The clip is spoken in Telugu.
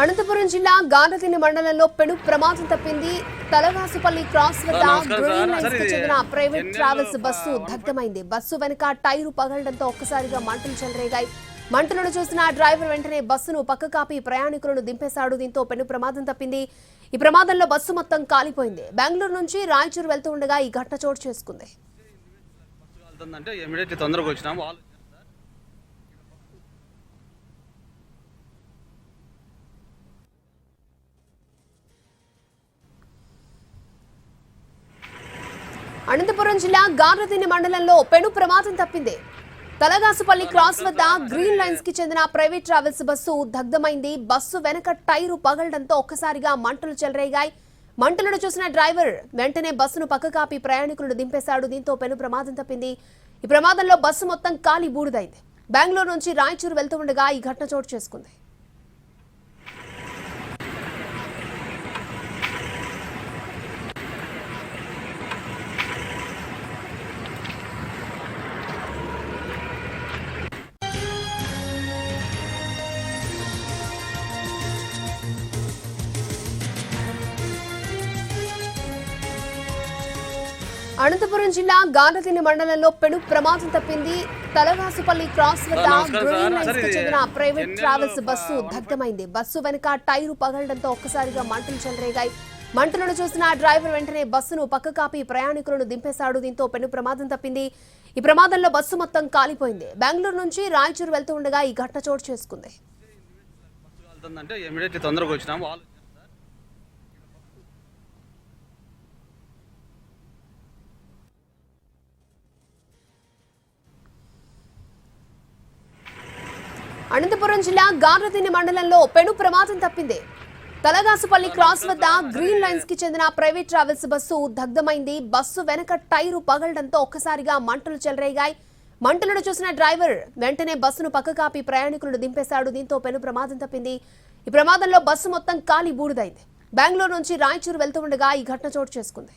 అనంతపురం జిల్లా గానతిని మండలంలో పెను ప్రమాదం తప్పింది. తలగాసుపల్లి క్రాస్ వద్ద గ్రీన్. లైన్స్కు చెందిన ప్రైవేట్ ట్రావెల్స్ బస్సు దగ్ధమైంది. బస్సు వెనుక టైరు పగలడంతో ఒక్కసారిగా మంటలు చెలరేగాయి. మంటలను చూసిన డ్రైవర్ వెంటనే బస్సును పక్క కాపి ప్రయాణికులను దింపేశాడు. దీంతో పెను ప్రమాదం తప్పింది. ఈ ప్రమాదంలో బస్సు మొత్తం కాలిపోయింది. బెంగళూరు నుంచి రాయచూరు వెళ్తూ ఉండగా ఈ ఘటన చోటు చేసుకుంది. అనంతపురం జిల్లా గార్లదిని మండలంలో పెను ప్రమాదం తప్పింది. తలగాసుపల్లి క్రాస్ వద్ద గ్రీన్ లైన్స్కి చెందిన ప్రైవేట్ ట్రావెల్స్ బస్సు దగ్ధమైంది. బస్సు వెనక టైరు పగలడంతో ఒక్కసారిగా మంటలు చెలరేగాయి. మంటలను చూసిన డ్రైవర్ వెంటనే బస్సును పక్క కాపి ప్రయాణికులను దింపేశాడు. దీంతో పెను ప్రమాదం తప్పింది. ఈ ప్రమాదంలో బస్సు మొత్తం కాలి బూడిదైంది. బెంగళూరు నుంచి రాయచూరు వెళ్తూ ఉండగా ఈ ఘటన చోటు చేసుకుంది. అనంతపురం జిల్లా గానతిని మండలంలో పెను ప్రమాదం తప్పింది. తలగాసుపల్లి క్రాస్ వద్ద గ్రీన్. లైన్స్కు చెందిన ప్రైవేట్ ట్రావెల్స్ బస్సు దగ్ధమైంది. బస్సు వెనుక టైరు పగలడంతో ఒక్కసారిగా మంటలు చెలరేగాయి. మంటలను చూసిన డ్రైవర్ వెంటనే బస్సును పక్క కాపి ప్రయాణికులను దింపేశాడు. దీంతో పెను ప్రమాదం తప్పింది. ఈ ప్రమాదంలో బస్సు మొత్తం కాలిపోయింది. బెంగళూరు నుంచి రాయచూరు వెళ్తూ ఉండగా ఈ ఘటన చోటు చేసుకుంది. అనంతపురం జిల్లా గార్లదిని మండలంలో పెను ప్రమాదం తప్పింది. తలగాసుపల్లి క్రాస్ వద్ద గ్రీన్ లైన్స్కి చెందిన ప్రైవేట్ ట్రావెల్స్ బస్సు దగ్ధమైంది. బస్సు వెనక టైరు పగలడంతో ఒక్కసారిగా మంటలు చెలరేగాయి. మంటలను చూసిన డ్రైవర్ వెంటనే బస్సును పక్క కాపి ప్రయాణికులను దింపేశాడు. దీంతో పెను ప్రమాదం తప్పింది. ఈ ప్రమాదంలో బస్సు మొత్తం కాలి బూడిదైంది. బెంగళూరు నుంచి రాయచూరు వెళ్తూ ఉండగా ఈ ఘటన చోటు చేసుకుంది.